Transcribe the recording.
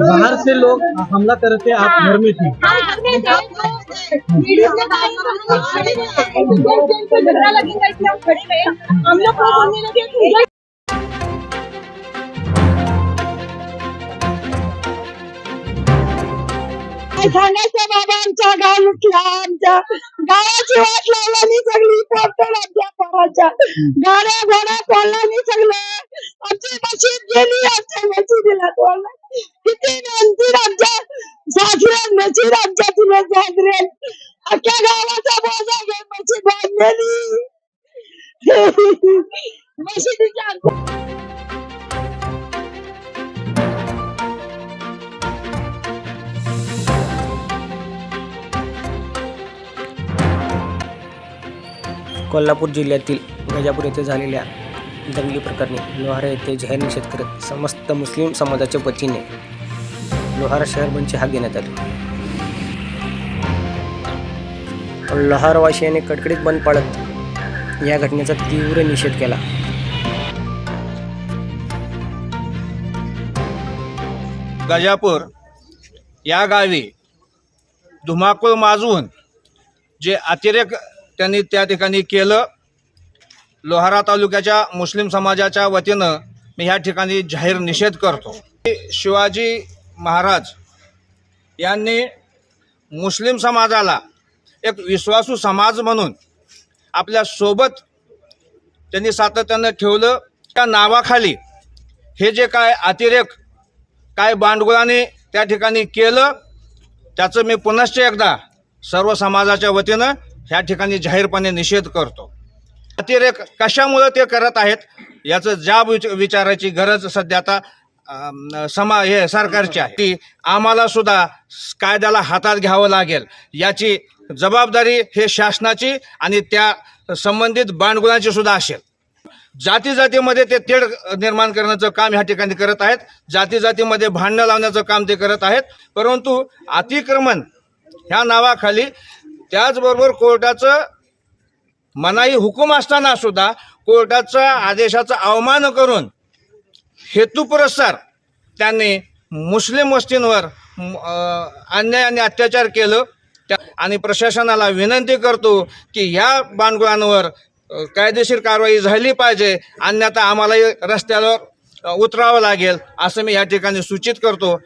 बाहर से लोग हमला कर रहे थे, आप घर में थे। हम लोग को बोलने लगे बाबा आमचा गाव लुटला आमच्या वाट लावला गाड्या घोडा खोलला सगळे किती नंतर आमच्या सासऱ्यान मशीद आमच्या तुला अख्ख्या गावाचा बोजा मशीद बांधलेली मशिदीच्या कोल्हापूर जिल्ह्यातील गजापूर येथे झालेल्या दंगली प्रकरणी लोहारा येथे जाहीर निषेध करत समस्त मुस्लिम समाजाच्या वतीने लोहारा शहर बंदची हाक देण्यात आली. लोहारवासियाने कडकडीत बंद पाळत या घटनेचा तीव्र निषेध केला. गजापूर या गावी धुमाकूळ माजवून जे अतिरेक त्यांनी त्या ठिकाणी केलं लोहारा तालुक्याच्या मुस्लिम समाजाच्या वतीनं मी ह्या ठिकाणी जाहीर निषेध करतो. शिवाजी महाराज यांनी मुस्लिम समाजाला एक विश्वासू समाज म्हणून आपल्यासोबत त्यांनी सातत्यानं ठेवलं. त्या नावाखाली हे जे काय अतिरेक काय बांडगुळाने त्या ठिकाणी केलं त्याचं मी पुनश्च एकदा सर्व समाजाच्या वतीनं ह्या ठिकाणी जाहीरपणे निषेध करतो. अतिरेक कशामुळं ते करत आहेत याचं जाब विच गरज सध्या आता समा हे सरकारची आहे. ती आम्हाला सुद्धा कायद्याला हातात घ्यावं लागेल. याची जबाबदारी हे शासनाची आणि त्या संबंधित बांडगुळांची सुद्धा असेल. जाती जातीमध्ये ते तेढ निर्माण करण्याचं काम ह्या ठिकाणी करत आहेत. जाती जातीमध्ये भांडणं लावण्याचं काम ते करत आहेत. परंतु अतिक्रमण ह्या नावाखाली त्याचबरोबर कोर्टाचं मनाई हुकूम असताना सुद्धा कोर्टाचा आदेशाचा अवमान करून हेतुपुरस्सर त्यांनी मुस्लिम वस्तींवर अन्याय आणि अत्याचार केलं. त्या आणि प्रशासनाला विनंती करतो की ह्या बांडगुळांवर कायदेशीर कारवाई झाली पाहिजे. अन्यथा आम्हालाही रस्त्यावर उतरावं लागेल असं मी या ठिकाणी सूचित करतो.